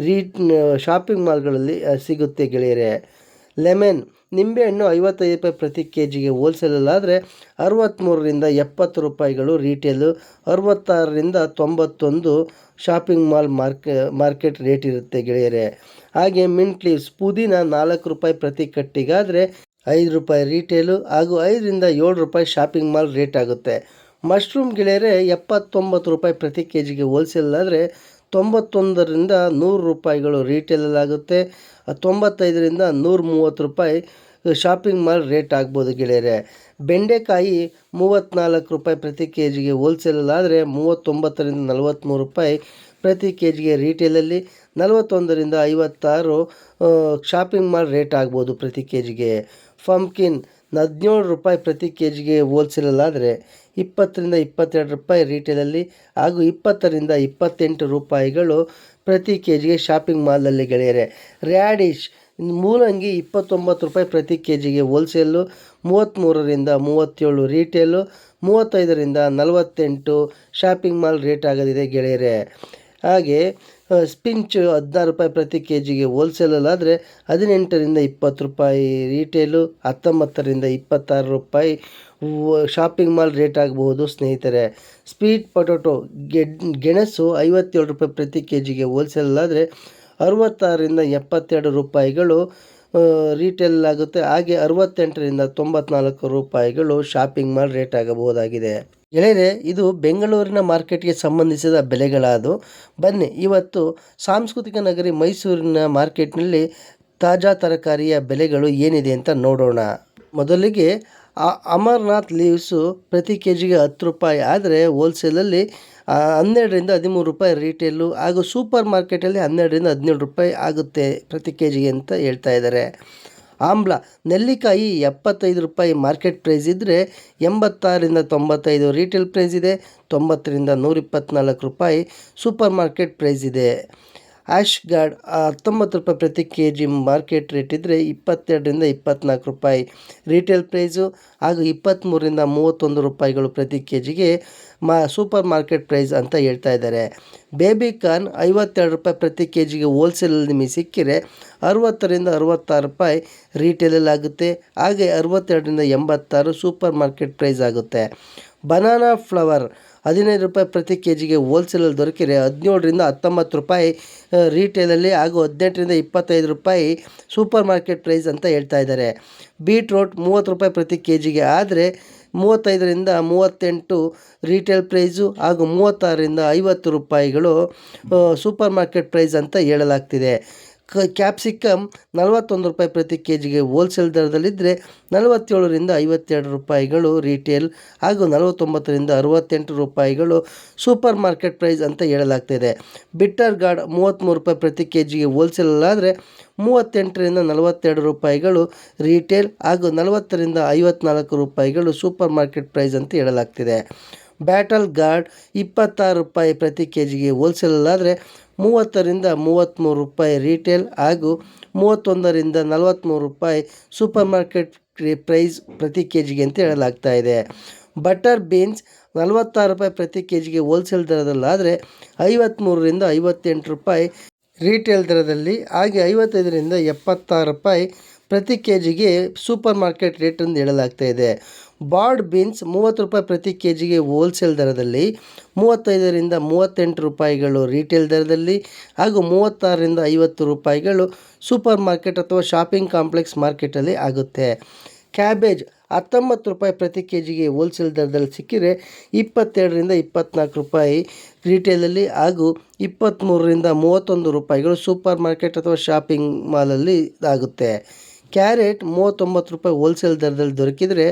ರೀಟ್ ಶಾಪಿಂಗ್ ಮಾಲ್ಗಳಲ್ಲಿ ಸಿಗುತ್ತೆ ಗೆಳೆಯರೆ. ಲೆಮನ್, ನಿಂಬೆಹಣ್ಣು ಐವತ್ತೈದು ರೂಪಾಯಿ ಪ್ರತಿ ಕೆ ಜಿಗೆ ಹೋಲ್ಸೇಲಲ್ಲಾದರೆ ಅರವತ್ತ್ಮೂರರಿಂದ ಎಪ್ಪತ್ತು ರೂಪಾಯಿಗಳು ರೀಟೇಲು ಅರವತ್ತಾರರಿಂದ ತೊಂಬತ್ತೊಂದು ಶಾಪಿಂಗ್ ಮಾಲ್ ಮಾರ್ಕೆ ಮಾರ್ಕೆಟ್ ರೇಟ್ ಇರುತ್ತೆ ಗೆಳೆಯರೆ. ಹಾಗೆ ಮಿಂಟ್ ಲೀವ್ಸ್ ಪುದೀನ ನಾಲ್ಕು ರೂಪಾಯಿ ಪ್ರತಿ ಕಟ್ಟಿಗಾದರೆ ಐದು ರೂಪಾಯಿ ರೀಟೇಲು ಹಾಗೂ ಐದರಿಂದ ಏಳು ರೂಪಾಯಿ ಶಾಪಿಂಗ್ ಮಾಲ್ ರೇಟ್ ಆಗುತ್ತೆ. ಮಶ್ರೂಮ್ ಗೆಳೆಯರೆ, ಎಪ್ಪತ್ತೊಂಬತ್ತು ರೂಪಾಯಿ ಪ್ರತಿ ಕೆ ಜಿಗೆ ಹೋಲ್ಸೇಲ್ ಆದರೆ ತೊಂಬತ್ತೊಂದರಿಂದ ನೂರು ರೂಪಾಯಿಗಳು ರೀಟೇಲಲ್ಲಾಗುತ್ತೆ ತೊಂಬತ್ತೈದರಿಂದ ನೂರ ಮೂವತ್ತು ರೂಪಾಯಿ ಶಾಪಿಂಗ್ ಮಾಲ್ ರೇಟ್ ಆಗ್ಬೋದು ಗೆಳೆಯರೆ. ಬೆಂಡೆಕಾಯಿ ಮೂವತ್ತ್ನಾಲ್ಕು ರೂಪಾಯಿ ಪ್ರತಿ ಕೆ ಜಿಗೆ ಹೋಲ್ಸೇಲಲ್ಲಾದರೆ ಮೂವತ್ತೊಂಬತ್ತರಿಂದ ನಲವತ್ತ್ಮೂರು ರೂಪಾಯಿ ಪ್ರತಿ ಕೆ ಜಿಗೆ ರೀಟೇಲಲ್ಲಿ ನಲವತ್ತೊಂದರಿಂದ ಐವತ್ತಾರು ಶಾಪಿಂಗ್ ಮಾಲ್ ರೇಟ್ ಆಗ್ಬೋದು ಪ್ರತಿ ಕೆ ಜಿಗೆ ಫಂಪ್ಕಿನ್ ಹದಿನೇಳು ರೂಪಾಯಿ ಪ್ರತಿ ಕೆ ಜಿಗೆ ಹೋಲ್ಸೇಲಲ್ಲಾದರೆ ಇಪ್ಪತ್ತರಿಂದ ಇಪ್ಪತ್ತೆರಡು ರೂಪಾಯಿ ರೀಟೇಲಲ್ಲಿ ಹಾಗೂ ಇಪ್ಪತ್ತರಿಂದ ಇಪ್ಪತ್ತೆಂಟು ರೂಪಾಯಿಗಳು ಪ್ರತಿ ಕೆ ಜಿಗೆ ಶಾಪಿಂಗ್ ಮಾಲಲ್ಲಿ ಗೆಳೆಯರೆ. ರ್ಯಾಡಿಶ್ ಮೂಲಂಗಿ ಇಪ್ಪತ್ತೊಂಬತ್ತು ರೂಪಾಯಿ ಪ್ರತಿ ಕೆ ಜಿಗೆ ಹೋಲ್ಸೇಲು ಮೂವತ್ತ್ಮೂರರಿಂದ ಮೂವತ್ತೇಳು ರೀಟೇಲು, ಮೂವತ್ತೈದರಿಂದ ನಲವತ್ತೆಂಟು ಶಾಪಿಂಗ್ ಮಾಲ್ ರೇಟ್ ಆಗೋದಿದೆ ಗೆಳೆಯರೆ. ಹಾಗೆ ಸ್ಪಿಂಚ್ ಹದಿನಾರು ರೂಪಾಯಿ ಪ್ರತಿ ಕೆ ಜಿಗೆ ಹೋಲ್ಸೇಲಲ್ಲಾದರೆ ಹದಿನೆಂಟರಿಂದ ಇಪ್ಪತ್ತು ರೂಪಾಯಿ ರೀಟೇಲು ಹತ್ತೊಂಬತ್ತರಿಂದ ಇಪ್ಪತ್ತಾರು ರೂಪಾಯಿ. ಶಾಪಿಂಗ್ ಮಾಲ್ ರೇಟ್ ಆಗಬಹುದು ಸ್ನೇಹಿತರೆ. ಸ್ವೀಟ್ ಪೊಟೊಟೊ ಗೆಣಸು ಐವತ್ತೇಳು ರೂಪಾಯಿ ಪ್ರತಿ ಕೆ ಜಿಗೆ ಹೋಲ್ಸೇಲಲ್ಲಾದರೆ ಅರವತ್ತಾರರಿಂದ ಎಪ್ಪತ್ತೆರಡು ರೂಪಾಯಿಗಳು ರೀಟೇಲ್ ಆಗುತ್ತೆ. ಹಾಗೆ ಅರವತ್ತೆಂಟರಿಂದ ತೊಂಬತ್ನಾಲ್ಕು ರೂಪಾಯಿಗಳು ಶಾಪಿಂಗ್ ಮಾಲ್ ರೇಟ್ ಆಗಬಹುದಾಗಿದೆ. ಗೆಳೆಯರೆ ಇದು ಬೆಂಗಳೂರಿನ ಮಾರ್ಕೆಟ್ಗೆ ಸಂಬಂಧಿಸಿದ ಬೆಲೆಗಳಾದು. ಬನ್ನಿ, ಇವತ್ತು ಸಾಂಸ್ಕೃತಿಕ ನಗರಿ ಮೈಸೂರಿನ ಮಾರ್ಕೆಟ್ನಲ್ಲಿ ತಾಜಾ ತರಕಾರಿಯ ಬೆಲೆಗಳು ಏನಿದೆ ಅಂತ ನೋಡೋಣ. ಮೊದಲಿಗೆ, ಆ- ಅಮರ್ನಾಥ್ ಲೀವ್ಸು ಪ್ರತಿ ಕೆ ಜಿಗೆ ಹತ್ತು ರೂಪಾಯಿ. ಆದರೆ, ಹೋಲ್ಸೇಲಲ್ಲಿ ಹನ್ನೆರಡರಿಂದ ಹದಿಮೂರು ರೂಪಾಯಿ ರೀಟೇಲು ಹಾಗೂ ಸೂಪರ್ ಮಾರ್ಕೆಟಲ್ಲಿ ಹನ್ನೆರಡರಿಂದ ಹದಿನೇಳು ರೂಪಾಯಿ ಆಗುತ್ತೆ ಪ್ರತಿ ಕೆ ಜಿಗೆ ಅಂತ ಹೇಳ್ತಾ ಇದ್ದಾರೆ. ಆಮ್ಲ ನೆಲ್ಲಿಕಾಯಿ ಎಪ್ಪತ್ತೈದು ರೂಪಾಯಿ ಮಾರ್ಕೆಟ್ ಪ್ರೈಸ್ ಇದ್ದರೆ ಎಂಬತ್ತಾರರಿಂದ ತೊಂಬತ್ತೈದು ರೀಟೇಲ್ ಪ್ರೈಸ್ ಇದೆ, ತೊಂಬತ್ತರಿಂದ ನೂರಿಪ್ಪತ್ನಾಲ್ಕು ರೂಪಾಯಿ ಸೂಪರ್ ಮಾರ್ಕೆಟ್ ಪ್ರೈಸ್ ಇದೆ. ಆ್ಯಶ್ ಗಾರ್ಡ್ ಹತ್ತೊಂಬತ್ತು ರೂಪಾಯಿ ಪ್ರತಿ ಕೆ ಜಿ ಮಾರ್ಕೆಟ್ ರೇಟ್ ಇದ್ದರೆ ಇಪ್ಪತ್ತೆರಡರಿಂದ ಇಪ್ಪತ್ತ್ನಾಲ್ಕು ರೂಪಾಯಿ ರೀಟೇಲ್ ಪ್ರೈಸು ಹಾಗೂ ಇಪ್ಪತ್ತ್ಮೂರರಿಂದ ಮೂವತ್ತೊಂದು ರೂಪಾಯಿಗಳು ಪ್ರತಿ ಕೆ ಜಿಗೆ ಮಾ, ಸೂಪರ್ ಮಾರ್ಕೆಟ್ ಪ್ರೈಸ್ ಅಂತ ಹೇಳ್ತಾ ಇದ್ದಾರೆ. ಬೇಬಿ ಕಾರ್ನ್ ಐವತ್ತೆರಡು ರೂಪಾಯಿ ಪ್ರತಿ ಕೆ ಜಿಗೆ ಹೋಲ್ಸೇಲಲ್ಲಿ ನಿಮಗೆ ಸಿಕ್ಕಿರೆ ಅರುವತ್ತರಿಂದ ಅರುವತ್ತಾರು ರೂಪಾಯಿ ರೀಟೇಲಲ್ಲಿ ಆಗುತ್ತೆ. ಹಾಗೆ ಅರುವತ್ತೆರಡರಿಂದ ಎಂಬತ್ತಾರು ಸೂಪರ್ ಮಾರ್ಕೆಟ್ ಪ್ರೈಸ್ ಆಗುತ್ತೆ. ಬನಾನಾ ಫ್ಲವರ್ ಹದಿನೈದು ರೂಪಾಯಿ ಪ್ರತಿ ಕೆ ಜಿಗೆ ಹೋಲ್ಸೇಲಲ್ಲಿ ದೊರಕಿರೆ ಹದಿನೇಳರಿಂದ ಹತ್ತೊಂಬತ್ತು ರೂಪಾಯಿ ರೀಟೇಲಲ್ಲಿ ಹಾಗೂ ಹದಿನೆಂಟರಿಂದ ಇಪ್ಪತ್ತೈದು ರೂಪಾಯಿ ಸೂಪರ್ ಮಾರ್ಕೆಟ್ ಪ್ರೈಸ್ ಅಂತ ಹೇಳ್ತಾ ಇದ್ದಾರೆ. ಬೀಟ್ರೋಟ್ ಮೂವತ್ತು ರೂಪಾಯಿ ಪ್ರತಿ ಕೆ ಜಿಗೆ ಆದರೆ ಮೂವತ್ತೈದರಿಂದ ಮೂವತ್ತೆಂಟು ರೀಟೇಲ್ ಪ್ರೈಸು ಹಾಗೂ ಮೂವತ್ತಾರರಿಂದ ಐವತ್ತು ರೂಪಾಯಿಗಳು ಸೂಪರ್ ಮಾರ್ಕೆಟ್ ಪ್ರೈಸ್ ಅಂತ ಹೇಳಲಾಗ್ತಿದೆ. ಕ್ಯಾಪ್ಸಿಕಮ್ ನಲವತ್ತೊಂದು ರೂಪಾಯಿ ಪ್ರತಿ ಕೆ ಜಿಗೆ ಹೋಲ್ಸೇಲ್ ದರದಲ್ಲಿದ್ದರೆ ನಲವತ್ತೇಳರಿಂದ ಐವತ್ತೆರಡು ರೂಪಾಯಿಗಳು ರೀಟೇಲ್ ಹಾಗೂ ನಲವತ್ತೊಂಬತ್ತರಿಂದ ಅರವತ್ತೆಂಟು ರೂಪಾಯಿಗಳು ಸೂಪರ್ ಮಾರ್ಕೆಟ್ ಪ್ರೈಸ್ ಅಂತ ಹೇಳಲಾಗ್ತಿದೆ. ಬಿಟ್ಟರ್ ಗಾರ್ಡ್ ಮೂವತ್ತ್ಮೂರು ರೂಪಾಯಿ ಪ್ರತಿ ಕೆ ಜಿಗೆ ಹೋಲ್ಸೇಲಲ್ಲಾದರೆ ಮೂವತ್ತೆಂಟರಿಂದ ನಲವತ್ತೆರಡು ರೂಪಾಯಿಗಳು ರೀಟೇಲ್ ಹಾಗೂ ನಲವತ್ತರಿಂದ ಐವತ್ನಾಲ್ಕು ರೂಪಾಯಿಗಳು ಸೂಪರ್ ಮಾರ್ಕೆಟ್ ಪ್ರೈಸ್ ಅಂತ ಹೇಳಲಾಗ್ತಿದೆ. ಬ್ಯಾಟಲ್ ಗಾರ್ಡ್ ಇಪ್ಪತ್ತಾರು ರೂಪಾಯಿ ಪ್ರತಿ ಕೆ ಜಿಗೆ ಹೋಲ್ಸೇಲಲ್ಲಾದರೆ ಮೂವತ್ತರಿಂದ ಮೂವತ್ತ್ಮೂರು ರೂಪಾಯಿ ರೀಟೇಲ್ ಹಾಗೂ ಮೂವತ್ತೊಂದರಿಂದ ನಲವತ್ತ್ಮೂರು ರೂಪಾಯಿ ಸೂಪರ್ ಮಾರ್ಕೆಟ್ ಪ್ರೈಸ್ ಪ್ರತಿ ಕೆ ಜಿಗೆ ಅಂತ ಹೇಳಲಾಗ್ತಾ ಇದೆ. ಬಟರ್ ಬೀನ್ಸ್ ನಲವತ್ತಾರು ರೂಪಾಯಿ ಪ್ರತಿ ಕೆ ಜಿಗೆ ಹೋಲ್ಸೇಲ್ ದರದಲ್ಲಾದರೆ ಐವತ್ತ್ಮೂರರಿಂದ ಐವತ್ತೆಂಟು ರೂಪಾಯಿ ರೀಟೇಲ್ ದರದಲ್ಲಿ, ಹಾಗೆ ಐವತ್ತೈದರಿಂದ ಎಪ್ಪತ್ತಾರು ರೂಪಾಯಿ ಪ್ರತಿ ಕೆ ಜಿಗೆ ಸೂಪರ್ ಮಾರ್ಕೆಟ್ ರೇಟ್ ಎಂದು ಹೇಳಲಾಗ್ತಾ ಇದೆ. ಬಾರ್ಡ್ ಬೀನ್ಸ್ ಮೂವತ್ತು ರೂಪಾಯಿ ಪ್ರತಿ ಕೆ ಜಿಗೆ ಹೋಲ್ಸೇಲ್ ದರದಲ್ಲಿ, ಮೂವತ್ತೈದರಿಂದ ಮೂವತ್ತೆಂಟು ರೂಪಾಯಿಗಳು ರೀಟೇಲ್ ದರದಲ್ಲಿ ಹಾಗೂ ಮೂವತ್ತಾರರಿಂದ ಐವತ್ತು ರೂಪಾಯಿಗಳು ಸೂಪರ್ ಮಾರ್ಕೆಟ್ ಅಥವಾ ಶಾಪಿಂಗ್ ಕಾಂಪ್ಲೆಕ್ಸ್ ಮಾರ್ಕೆಟಲ್ಲಿ ಆಗುತ್ತೆ. ಕ್ಯಾಬೇಜ್ ಹತ್ತೊಂಬತ್ತು ರೂಪಾಯಿ ಪ್ರತಿ ಕೆ ಜಿಗೆ ಹೋಲ್ಸೇಲ್ ದರದಲ್ಲಿ ಸಿಕ್ಕಿದರೆ ಇಪ್ಪತ್ತೆರಡರಿಂದ ಇಪ್ಪತ್ನಾಲ್ಕು ರೂಪಾಯಿ ರಿಟೇಲಲ್ಲಿ ಹಾಗೂ ಇಪ್ಪತ್ತ್ಮೂರರಿಂದ ಮೂವತ್ತೊಂದು ರೂಪಾಯಿಗಳು ಸೂಪರ್ ಮಾರ್ಕೆಟ್ ಅಥವಾ ಶಾಪಿಂಗ್ ಮಾಲಲ್ಲಿ ಆಗುತ್ತೆ. ಕ್ಯಾರೆಟ್ ಮೂವತ್ತೊಂಬತ್ತು ರೂಪಾಯಿ ಹೋಲ್ಸೇಲ್ ದರದಲ್ಲಿ ದೊರಕಿದರೆ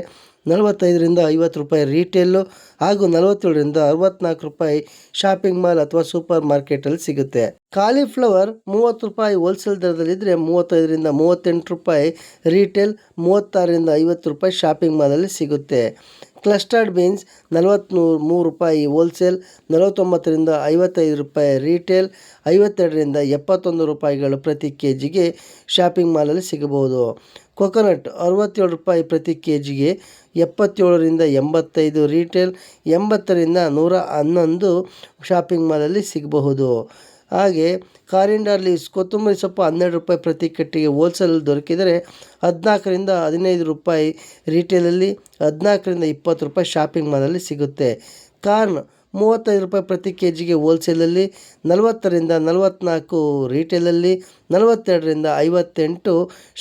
ನಲವತ್ತೈದರಿಂದ ಐವತ್ತು ರೂಪಾಯಿ ರೀಟೇಲು ಹಾಗೂ ನಲವತ್ತೇಳರಿಂದ ಅರವತ್ನಾಲ್ಕು ರೂಪಾಯಿ ಶಾಪಿಂಗ್ ಮಾಲ್ ಅಥವಾ ಸೂಪರ್ ಮಾರ್ಕೆಟಲ್ಲಿ ಸಿಗುತ್ತೆ. ಕಾಲಿಫ್ಲವರ್ ಮೂವತ್ತು ರೂಪಾಯಿ ಹೋಲ್ಸೇಲ್ ದರದಲ್ಲಿದ್ದರೆ ಮೂವತ್ತೈದರಿಂದ ಮೂವತ್ತೆಂಟು ರೂಪಾಯಿ ರೀಟೇಲ್ ಮೂವತ್ತಾರರಿಂದ ಐವತ್ತು ರೂಪಾಯಿ ಶಾಪಿಂಗ್ ಮಾಲಲ್ಲಿ ಸಿಗುತ್ತೆ. ಕ್ಲಸ್ಟರ್ಡ್ ಬೀನ್ಸ್ ನಲವತ್ತ್ಮೂರು ಮೂರು ರೂಪಾಯಿ ಹೋಲ್ಸೇಲ್ ನಲವತ್ತೊಂಬತ್ತರಿಂದ ಐವತ್ತೈದು ರೂಪಾಯಿ ರೀಟೇಲ್ ಐವತ್ತೆರಡರಿಂದ ಎಪ್ಪತ್ತೊಂದು ರೂಪಾಯಿಗಳು ಪ್ರತಿ ಕೆ ಜಿಗೆ ಶಾಪಿಂಗ್ ಮಾಲಲ್ಲಿ ಸಿಗಬಹುದು. ಕೊಕೊನಟ್ ಅರವತ್ತೇಳು ರೂಪಾಯಿ ಪ್ರತಿ ಕೆ ಜಿಗೆ ಎಪ್ಪತ್ತೇಳರಿಂದ ಎಂಬತ್ತೈದು ರೀಟೇಲ್ ಎಂಬತ್ತರಿಂದ ನೂರ ಹನ್ನೊಂದು ಶಾಪಿಂಗ್ ಮಾಲಲ್ಲಿ ಸಿಗಬಹುದು. ಹಾಗೆ ಕಾರಿಂಡಾರ್ ಕೊತ್ತಂಬರಿ ಸೊಪ್ಪು ಹನ್ನೆರಡು ರೂಪಾಯಿ ಪ್ರತಿ ಕಟ್ಟಿಗೆ ಹೋಲ್ಸೇಲ್ ದೊರಕಿದರೆ ಹದಿನಾಲ್ಕರಿಂದ ಹದಿನೈದು ರೂಪಾಯಿ ರೀಟೇಲಲ್ಲಿ ಹದಿನಾಲ್ಕರಿಂದ ಇಪ್ಪತ್ತು ರೂಪಾಯಿ ಶಾಪಿಂಗ್ ಮಾಲಲ್ಲಿ ಸಿಗುತ್ತೆ. ಕಾರ್ನ್ ಮೂವತ್ತೈದು ರೂಪಾಯಿ ಪ್ರತಿ ಕೆ ಜಿಗೆ ಹೋಲ್ಸೇಲಲ್ಲಿ, ನಲವತ್ತರಿಂದ ನಲವತ್ತ್ನಾಲ್ಕು ರೀಟೇಲಲ್ಲಿ, ನಲವತ್ತೆರಡರಿಂದ ಐವತ್ತೆಂಟು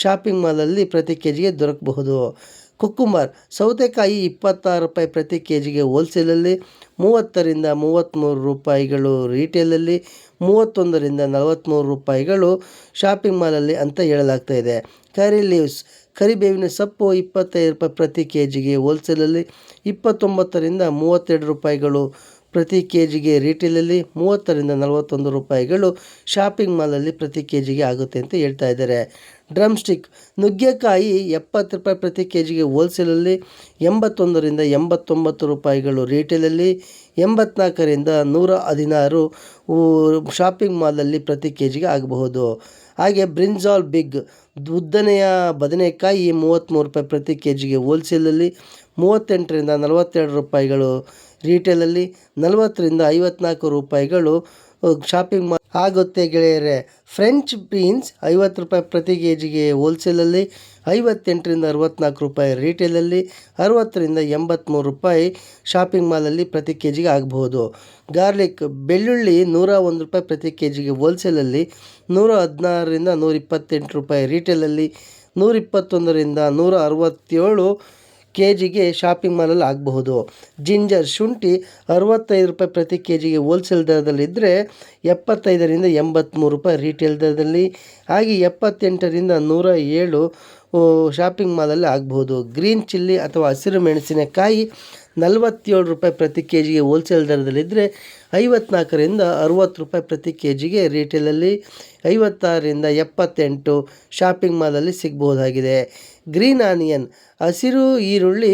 ಶಾಪಿಂಗ್ ಮಾಲಲ್ಲಿ ಪ್ರತಿ ಕೆ ಜಿಗೆ ದೊರಕಬಹುದು. ಕುಕ್ಕುಂಬಾರ್ ಸೌತೆಕಾಯಿ ಇಪ್ಪತ್ತಾರು ರೂಪಾಯಿ ಪ್ರತಿ ಕೆ ಜಿಗೆ ಹೋಲ್ಸೇಲಲ್ಲಿ, ಮೂವತ್ತರಿಂದ ಮೂವತ್ತ್ಮೂರು ರೂಪಾಯಿಗಳು ರೀಟೇಲಲ್ಲಿ ಮೂವತ್ತೊಂದರಿಂದ ನಲವತ್ತ್ಮೂರು ರೂಪಾಯಿಗಳು ಶಾಪಿಂಗ್ ಮಾಲಲ್ಲಿ ಅಂತ ಹೇಳಲಾಗ್ತಾ ಇದೆ. ಕರಿ ಲೀವ್ಸ್, ಕರಿಬೇವಿನ ಸೊಪ್ಪು ಇಪ್ಪತ್ತೈದು ರೂಪಾಯಿ ಪ್ರತಿ ಕೆ ಜಿಗೆ ಹೋಲ್ಸೇಲಲ್ಲಿ, ಇಪ್ಪತ್ತೊಂಬತ್ತರಿಂದ ಮೂವತ್ತೆರಡು ರೂಪಾಯಿಗಳು ಪ್ರತಿ ಕೆ ಜಿಗೆ ರೀಟೇಲಲ್ಲಿ, ಮೂವತ್ತರಿಂದ ನಲವತ್ತೊಂದು ರೂಪಾಯಿಗಳು ಶಾಪಿಂಗ್ ಮಾಲಲ್ಲಿ ಪ್ರತಿ ಕೆ ಜಿಗೆ ಆಗುತ್ತೆ ಅಂತ ಹೇಳ್ತಾ ಇದ್ದಾರೆ. ಡ್ರಮ್ ಸ್ಟಿಕ್ ನುಗ್ಗೆಕಾಯಿ ಎಪ್ಪತ್ತು ರೂಪಾಯಿ ಪ್ರತಿ ಕೆ ಜಿಗೆ ಹೋಲ್ಸೇಲಲ್ಲಿ ಎಂಬತ್ತೊಂದರಿಂದ ಎಂಬತ್ತೊಂಬತ್ತು ರೂಪಾಯಿಗಳು ರೀಟೇಲಲ್ಲಿ ಎಂಬತ್ನಾಲ್ಕರಿಂದ ನೂರ ಹದಿನಾರು ಶಾಪಿಂಗ್ ಮಾಲಲ್ಲಿ ಪ್ರತಿ ಕೆ ಜಿಗೆ ಆಗಬಹುದು. ಹಾಗೆ ಬ್ರಿಂಜಾಲ್ ಬಿಗ್ ಉದ್ದನೆಯ ಬದನೆಕಾಯಿ ಮೂವತ್ತ್ಮೂರು ರೂಪಾಯಿ ಪ್ರತಿ ಕೆ ಜಿಗೆ ಹೋಲ್ಸೇಲಲ್ಲಿ ಮೂವತ್ತೆಂಟರಿಂದ ನಲವತ್ತೆರಡು ರೂಪಾಯಿಗಳು ರೀಟೇಲಲ್ಲಿ ನಲವತ್ತರಿಂದ ಐವತ್ನಾಲ್ಕು ರೂಪಾಯಿಗಳು ಶಾಪಿಂಗ್ ಮಾ ಆಗುತ್ತೆ ಗೆಳೆಯರೆ. ಫ್ರೆಂಚ್ ಬೀನ್ಸ್ ಐವತ್ತು ರೂಪಾಯಿ ಪ್ರತಿ ಕೆ ಜಿಗೆ ಹೋಲ್ಸೇಲಲ್ಲಿ ಐವತ್ತೆಂಟರಿಂದ ಅರವತ್ತ್ನಾಲ್ಕು ರೂಪಾಯಿ ರೀಟೇಲಲ್ಲಿ ಅರವತ್ತರಿಂದ ಎಂಬತ್ತ್ಮೂರು ರೂಪಾಯಿ ಶಾಪಿಂಗ್ ಮಾಲಲ್ಲಿ ಪ್ರತಿ ಕೆ ಜಿಗೆ ಆಗಬಹುದು. ಗಾರ್ಲಿಕ್ ಬೆಳ್ಳುಳ್ಳಿ ನೂರ ಒಂದು ರೂಪಾಯಿ ಪ್ರತಿ ಕೆ ಜಿಗೆ ಹೋಲ್ಸೇಲಲ್ಲಿ ನೂರ ಹದಿನಾರರಿಂದ ನೂರ ಇಪ್ಪತ್ತೆಂಟು ರೂಪಾಯಿ ರೀಟೇಲಲ್ಲಿ ನೂರ ಇಪ್ಪತ್ತೊಂದರಿಂದ ನೂರ ಅರವತ್ತೇಳು ಕೆ ಜಿಗೆ ಶಾಪಿಂಗ್ ಮಾಲಲ್ಲಿ ಆಗಬಹುದು. ಜಿಂಜರ್ ಶುಂಠಿ ಅರವತ್ತೈದು ರೂಪಾಯಿ ಪ್ರತಿ ಕೆ ಜಿಗೆ ಹೋಲ್ಸೇಲ್ ದರದಲ್ಲಿದ್ದರೆ ಎಪ್ಪತ್ತೈದರಿಂದ ಎಂಬತ್ತ್ಮೂರು ರೂಪಾಯಿ ರೀಟೇಲ್ ದರದಲ್ಲಿ. ಹಾಗೆ ಎಪ್ಪತ್ತೆಂಟರಿಂದ ನೂರ ಏಳು ಶಾಪಿಂಗ್ ಮಾಲಲ್ಲಿ ಆಗಬಹುದು. ಗ್ರೀನ್ ಚಿಲ್ಲಿ ಅಥವಾ ಹಸಿರು ಮೆಣಸಿನಕಾಯಿ ನಲವತ್ತೇಳು ರೂಪಾಯಿ ಪ್ರತಿ ಕೆ ಜಿಗೆ ಹೋಲ್ಸೇಲ್ ದರದಲ್ಲಿದ್ದರೆ ಐವತ್ನಾಲ್ಕರಿಂದ ಅರುವತ್ತು ರೂಪಾಯಿ ಪ್ರತಿ ಕೆ ಜಿಗೆ ರೀಟೇಲಲ್ಲಿ ಐವತ್ತಾರರಿಂದ ಎಪ್ಪತ್ತೆಂಟು ಶಾಪಿಂಗ್ ಮಾಲಲ್ಲಿ ಸಿಗ್ಬೋದಾಗಿದೆ ಗ್ರೀನ್ ಆನಿಯನ್. ಹಸಿರು ಈರುಳ್ಳಿ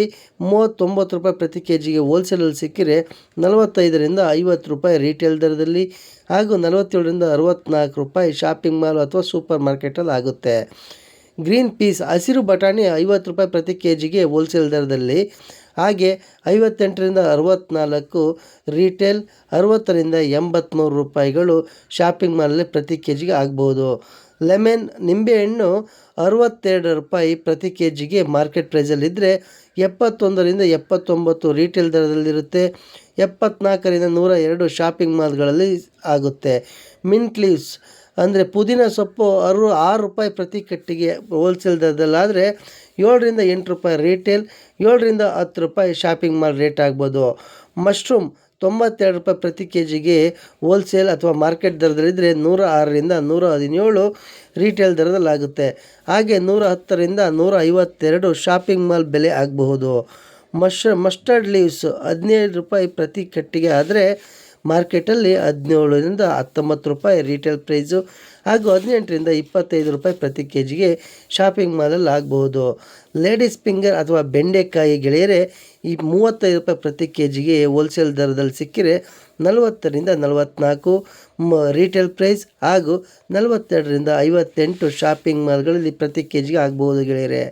ಮೂವತ್ತೊಂಬತ್ತು ರೂಪಾಯಿ ಪ್ರತಿ ಕೆ ಜಿಗೆ ಹೋಲ್ಸೇಲಲ್ಲಿ ಸಿಕ್ಕಿರೆ ನಲವತ್ತೈದರಿಂದ ಐವತ್ತು ರೂಪಾಯಿ ರಿಟೇಲ್ ದರದಲ್ಲಿ ಹಾಗೂ ನಲವತ್ತೇಳರಿಂದ ಅರವತ್ತ್ನಾಲ್ಕು ರೂಪಾಯಿ ಶಾಪಿಂಗ್ ಮಾಲ್ ಅಥವಾ ಸೂಪರ್ ಮಾರ್ಕೆಟಲ್ಲಿ ಆಗುತ್ತೆ. ಗ್ರೀನ್ ಪೀಸ್ ಹಸಿರು ಬಟಾಣಿ ಐವತ್ತು ರೂಪಾಯಿ ಪ್ರತಿ ಕೆ ಜಿಗೆ ಹೋಲ್ಸೇಲ್ ದರದಲ್ಲಿ ಹಾಗೆ ಐವತ್ತೆಂಟರಿಂದ ಅರವತ್ತ್ನಾಲ್ಕು ರೀಟೇಲ್ ಅರವತ್ತರಿಂದ ಎಂಬತ್ತ್ಮೂರು ರೂಪಾಯಿಗಳು ಶಾಪಿಂಗ್ ಮಾಲಲ್ಲಿ ಪ್ರತಿ ಕೆ ಜಿಗೆ ಆಗ್ಬೋದು. ಲೆಮನ್ ನಿಂಬೆಹಣ್ಣು ಅರವತ್ತೆರಡು ರೂಪಾಯಿ ಪ್ರತಿ ಕೆ ಜಿಗೆ ಮಾರ್ಕೆಟ್ ಪ್ರೈಸಲ್ಲಿದ್ದರೆ ಎಪ್ಪತ್ತೊಂದರಿಂದ ಎಪ್ಪತ್ತೊಂಬತ್ತು ರಿಟೇಲ್ ದರದಲ್ಲಿರುತ್ತೆ. ಎಪ್ಪತ್ನಾಲ್ಕರಿಂದ ನೂರ ಎರಡು ಶಾಪಿಂಗ್ ಮಾಲ್ಗಳಲ್ಲಿ ಆಗುತ್ತೆ. ಮಿಂಟ್ ಲೀವ್ಸ್ ಅಂದರೆ ಪುದೀನ ಸೊಪ್ಪು ಅರು ಆರು ರೂಪಾಯಿ ಪ್ರತಿ ಕಟ್ಟಿಗೆ ಹೋಲ್ಸೇಲ್ ದರದಲ್ಲಾದರೆ ಏಳರಿಂದ ಎಂಟು ರೂಪಾಯಿ ರಿಟೇಲ್ ಏಳರಿಂದ ಹತ್ತು ರೂಪಾಯಿ ಶಾಪಿಂಗ್ ಮಾಲ್ ರೇಟ್ ಆಗ್ಬೋದು. ಮಶ್ರೂಮ್ ತೊಂಬತ್ತೆರಡು ರೂಪಾಯಿ ಪ್ರತಿ ಕೆ ಜಿಗೆ ಹೋಲ್ಸೇಲ್ ಅಥವಾ ಮಾರ್ಕೆಟ್ ದರದಲ್ಲಿದ್ದರೆ ನೂರ ಆರರಿಂದ ನೂರ ಹದಿನೇಳು ರೀಟೇಲ್ ದರದಲ್ಲಾಗುತ್ತೆ ಹಾಗೆ ನೂರ ಹತ್ತರಿಂದ ನೂರ ಐವತ್ತೆರಡು ಶಾಪಿಂಗ್ ಮಾಲ್ ಬೆಲೆ ಆಗಬಹುದು. ಮಶ್ ಮಸ್ಟರ್ಡ್ ಲೀವ್ಸ್ ಹದಿನೇಳು ರೂಪಾಯಿ ಪ್ರತಿ ಕಟ್ಟಿಗೆ ಆದರೆ ಮಾರ್ಕೆಟಲ್ಲಿ ಹದಿನೇಳರಿಂದ ಹತ್ತೊಂಬತ್ತು ರೂಪಾಯಿ ರಿಟೇಲ್ ಪ್ರೈಸು ಹಾಗೂ ಹದಿನೆಂಟರಿಂದ ಇಪ್ಪತ್ತೈದು ರೂಪಾಯಿ ಪ್ರತಿ ಕೆ ಜಿಗೆ ಶಾಪಿಂಗ್ ಮಾಲಲ್ಲಿ ಆಗಬಹುದು. ಲೇಡೀಸ್ ಫಿಂಗರ್ ಅಥವಾ ಬೆಂಡೆಕಾಯಿ ಗೆಳೆಯರೆ, ಈ ಮೂವತ್ತೈದು ರೂಪಾಯಿ ಪ್ರತಿ ಕೆ ಜಿಗೆ ಹೋಲ್ಸೇಲ್ ದರದಲ್ಲಿ ಸಿಕ್ಕಿರೆ ನಲವತ್ತರಿಂದ ನಲವತ್ತ್ನಾಲ್ಕು ಮ ರೀಟೇಲ್ ಪ್ರೈಸ್ ಹಾಗೂ ನಲವತ್ತೆರಡರಿಂದ ಐವತ್ತೆಂಟು ಶಾಪಿಂಗ್ ಮಾಲ್ಗಳಲ್ಲಿ ಪ್ರತಿ ಕೆ ಜಿಗೆ ಆಗ್ಬೋದು ಗೆಳೆಯರೆ.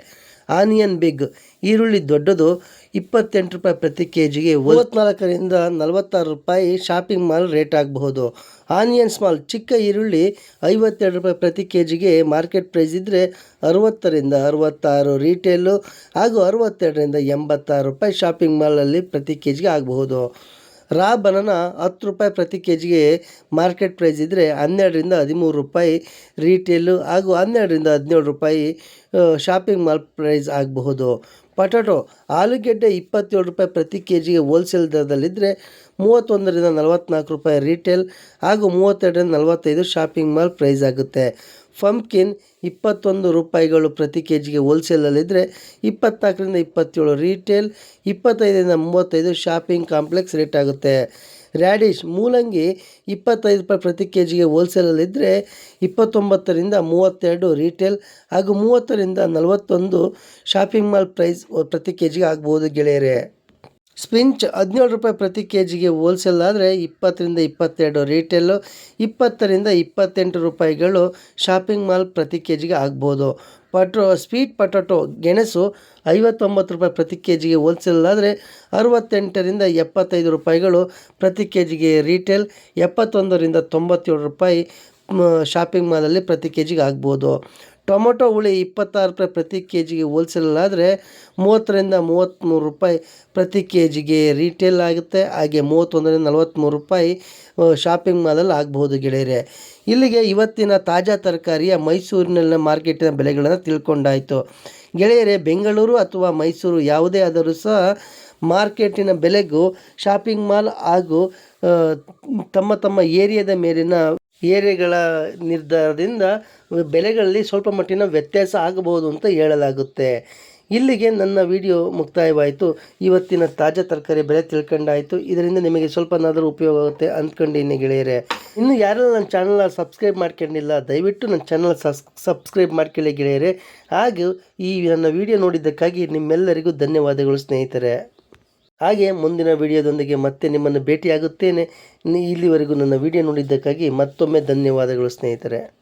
ಆನಿಯನ್ ಬಿಗ್ ಈರುಳ್ಳಿ ದೊಡ್ಡದು ಇಪ್ಪತ್ತೆಂಟು ರೂಪಾಯಿ ಪ್ರತಿ ಕೆ ಜಿಗೆ ಮೂವತ್ತ್ನಾಲ್ಕರಿಂದ ನಲವತ್ತಾರು ರೂಪಾಯಿ ಶಾಪಿಂಗ್ ಮಾಲ್ ರೇಟ್ ಆಗಬಹುದು. ಆನಿಯನ್ ಸ್ಮಾಲ್ ಚಿಕ್ಕ ಈರುಳ್ಳಿ ಐವತ್ತೆರಡು ರೂಪಾಯಿ ಪ್ರತಿ ಕೆ ಜಿಗೆ ಮಾರ್ಕೆಟ್ ಪ್ರೈಸ್ ಇದ್ದರೆ ಅರವತ್ತರಿಂದ ಅರವತ್ತಾರು ರೀಟೇಲು ಹಾಗೂ ಅರವತ್ತೆರಡರಿಂದ ಎಂಬತ್ತಾರು ರೂಪಾಯಿ ಶಾಪಿಂಗ್ ಮಾಲಲ್ಲಿ ಪ್ರತಿ ಕೆ ಜಿಗೆ ಆಗಬಹುದು. ರಾ ಬನಾನ ಹತ್ತು ರೂಪಾಯಿ ಪ್ರತಿ ಕೆ ಜಿಗೆ ಮಾರ್ಕೆಟ್ ಪ್ರೈಸ್ ಇದ್ದರೆ ಹನ್ನೆರಡರಿಂದ ಹದಿಮೂರು ರೂಪಾಯಿ ರೀಟೇಲು ಹಾಗೂ ಹನ್ನೆರಡರಿಂದ ಹದಿನೇಳು ರೂಪಾಯಿ ಶಾಪಿಂಗ್ ಮಾಲ್ ಪ್ರೈಸ್ ಆಗಬಹುದು. ಪೊಟ್ಯಾಟೊ ಆಲೂಗೆಡ್ಡೆ ಇಪ್ಪತ್ತೇಳು ರೂಪಾಯಿ ಪ್ರತಿ ಕೆ ಜಿಗೆ ಹೋಲ್ಸೇಲ್ ದರದಲ್ಲಿದ್ದರೆ ಮೂವತ್ತೊಂದರಿಂದ ನಲವತ್ತ್ನಾಲ್ಕು ರೂಪಾಯಿ ರಿಟೇಲ್ ಹಾಗೂ ಮೂವತ್ತೆರಡರಿಂದ ನಲವತ್ತೈದು ಶಾಪಿಂಗ್ ಮಾಲ್ ಪ್ರೈಸ್ ಆಗುತ್ತೆ. ಫಂಪ್ಕಿನ್ ಇಪ್ಪತ್ತೊಂದು ರೂಪಾಯಿಗಳು ಪ್ರತಿ ಕೆ ಜಿಗೆ ಹೋಲ್ಸೇಲಲ್ಲಿದ್ದರೆ ಇಪ್ಪತ್ನಾಲ್ಕರಿಂದ ಇಪ್ಪತ್ತೇಳು ರಿಟೇಲ್ ಇಪ್ಪತ್ತೈದರಿಂದ ಮೂವತ್ತೈದು ಶಾಪಿಂಗ್ ಕಾಂಪ್ಲೆಕ್ಸ್ ರೇಟ್ ಆಗುತ್ತೆ. ರ್ಯಾಡಿಶ್ ಮೂಲಂಗಿ ಇಪ್ಪತ್ತೈದು ರೂಪಾಯಿ ಪ್ರತಿ ಕೆ ಜಿಗೆ ಹೋಲ್ಸೇಲಲ್ಲಿದ್ದರೆ ಇಪ್ಪತ್ತೊಂಬತ್ತರಿಂದ ಮೂವತ್ತೆರಡು ರೀಟೇಲ್ ಹಾಗೂ ಮೂವತ್ತರಿಂದ ನಲವತ್ತೊಂದು ಶಾಪಿಂಗ್ ಮಾಲ್ ಪ್ರೈಸ್ ಪ್ರತಿ ಕೆ ಜಿಗೆ ಆಗ್ಬೋದು ಗೆಳೆಯರೆ. ಸ್ಪಿಂಚ್ ಹದಿನೇಳು ರೂಪಾಯಿ ಪ್ರತಿ ಕೆ ಜಿಗೆ ಹೋಲ್ಸೇಲ್ ಆದರೆ ಇಪ್ಪತ್ತರಿಂದ ಇಪ್ಪತ್ತೆರಡು ರಿಟೇಲು ಇಪ್ಪತ್ತರಿಂದ ಇಪ್ಪತ್ತೆಂಟು ರೂಪಾಯಿಗಳು ಶಾಪಿಂಗ್ ಮಾಲ್ ಪ್ರತಿ ಕೆ ಜಿಗೆ ಆಗ್ಬೋದು. ಪಟೋ ಸ್ವೀಟ್ ಪೊಟಾಟೊ ಗೆಣಸು ಐವತ್ತೊಂಬತ್ತು ರೂಪಾಯಿ ಪ್ರತಿ ಕೆ ಜಿಗೆ ಹೋಲ್ಸೇಲ್ ಆದರೆ ಅರವತ್ತೆಂಟರಿಂದ ಎಪ್ಪತ್ತೈದು ರೂಪಾಯಿಗಳು ಪ್ರತಿ ಕೆ ಜಿಗೆ ರಿಟೇಲ್ ಎಪ್ಪತ್ತೊಂದರಿಂದ ತೊಂಬತ್ತೇಳು ರೂಪಾಯಿ ಶಾಪಿಂಗ್ ಮಾಲಲ್ಲಿ ಪ್ರತಿ ಕೆ ಜಿಗೆ ಆಗ್ಬೋದು. ಟೊಮೊಟೊ ಹುಳಿ ಇಪ್ಪತ್ತಾರು ರೂಪಾಯಿ ಪ್ರತಿ ಕೆ ಜಿಗೆ ಹೋಲ್ಸೇಲ್ ಆದರೆ ಮೂವತ್ತರಿಂದ ಮೂವತ್ತ್ಮೂರು ರೂಪಾಯಿ ಪ್ರತಿ ಕೆ ಜಿಗೆ ರೀಟೇಲ್ ಆಗುತ್ತೆ. ಹಾಗೆ ಮೂವತ್ತೊಂದರಿಂದ ನಲವತ್ತ್ಮೂರು ರೂಪಾಯಿ ಶಾಪಿಂಗ್ ಮಾಲಲ್ಲಿ ಆಗ್ಬೋದು ಗೆಳೆಯರೆ. ಇಲ್ಲಿಗೆ ಇವತ್ತಿನ ತಾಜಾ ತರಕಾರಿಯ ಮೈಸೂರಿನಲ್ಲಿನ ಮಾರ್ಕೆಟಿನ ಬೆಲೆಗಳನ್ನು ತಿಳ್ಕೊಂಡಾಯಿತು. ಗೆಳೆಯರೆ, ಬೆಂಗಳೂರು ಅಥವಾ ಮೈಸೂರು ಯಾವುದೇ ಆದರೂ ಸಹ ಮಾರ್ಕೆಟಿನ ಬೆಲೆಗೂ ಶಾಪಿಂಗ್ ಮಾಲ್ ಹಾಗೂ ತಮ್ಮ ತಮ್ಮ ಏರಿಯಾದ ಮೇಲಿನ ಏರಿಯಾಗಳ ನಿರ್ಧಾರದಿಂದ ಬೆಲೆಗಳಲ್ಲಿ ಸ್ವಲ್ಪ ಮಟ್ಟಿನ ವ್ಯತ್ಯಾಸ ಆಗಬಹುದು ಅಂತ ಹೇಳಲಾಗುತ್ತೆ. ಇಲ್ಲಿಗೆ ನನ್ನ ವಿಡಿಯೋ ಮುಕ್ತಾಯವಾಯಿತು. ಇವತ್ತಿನ ತಾಜಾ ತರಕಾರಿ ಬೆಲೆ ತಿಳ್ಕೊಂಡಾಯಿತು. ಇದರಿಂದ ನಿಮಗೆ ಸ್ವಲ್ಪನಾದರೂ ಉಪಯೋಗ ಆಗುತ್ತೆ ಅಂದ್ಕೊಂಡಿನಿ ಗೆಳೆಯರೆ. ಇನ್ನು ಯಾರೆಲ್ಲ ನನ್ನ ಚಾನಲ್ನ ಸಬ್ಸ್ಕ್ರೈಬ್ ಮಾಡ್ಕೊಂಡಿಲ್ಲ, ದಯವಿಟ್ಟು ನನ್ನ ಚಾನಲ್ ಸಬ್ಸ್ ಸಬ್ಸ್ಕ್ರೈಬ್ ಮಾಡ್ಕೊಳ್ಳಿ ಗೆಳೆಯರೆ. ಹಾಗೂ ಈ ನನ್ನ ವಿಡಿಯೋ ನೋಡಿದ್ದಕ್ಕಾಗಿ ನಿಮ್ಮೆಲ್ಲರಿಗೂ ಧನ್ಯವಾದಗಳು ಸ್ನೇಹಿತರೆ. ಹಾಗೆ ಮುಂದಿನ ವಿಡಿಯೋದೊಂದಿಗೆ ಮತ್ತೆ ನಿಮ್ಮನ್ನು ಭೇಟಿಯಾಗುತ್ತೇನೆ. ಇಲ್ಲಿವರೆಗೂ ನನ್ನ ವಿಡಿಯೋ ನೋಡಿದ್ದಕ್ಕಾಗಿ ಮತ್ತೊಮ್ಮೆ ಧನ್ಯವಾದಗಳು ಸ್ನೇಹಿತರೆ.